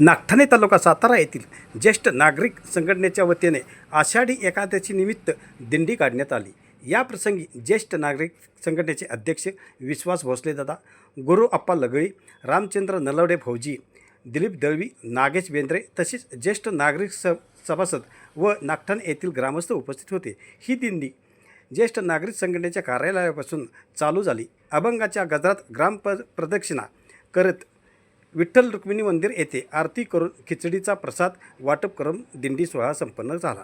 नागठाणे तालुका सातारा येथील ज्येष्ठ नागरिक संघटनेच्या वतीने आषाढी एकादशी निमित्त दिंडी काढण्यात आली. या प्रसंगी ज्येष्ठ नागरिक संघटनेचे अध्यक्ष विश्वास भोसले दादा गुरु अप्पा लगळी रामचंद्र नलवडे फौजी दिलीप दळवी नागेश बेंद्रे तसेच ज्येष्ठ नागरिक स सभासद व नागठाणे येथील ग्रामस्थ उपस्थित होते. ही दिंडी ज्येष्ठ नागरिक संघटनेच्या कार्यालयापासून चालू झाली. अभंगाच्या गजरात ग्राम प्रदक्षिणा करत विठ्ठल रुक्मिणी मंदिर येथे आरती करून खिचडीचा प्रसाद वाटप करून दिंडी सोहळा संपन्न झाला.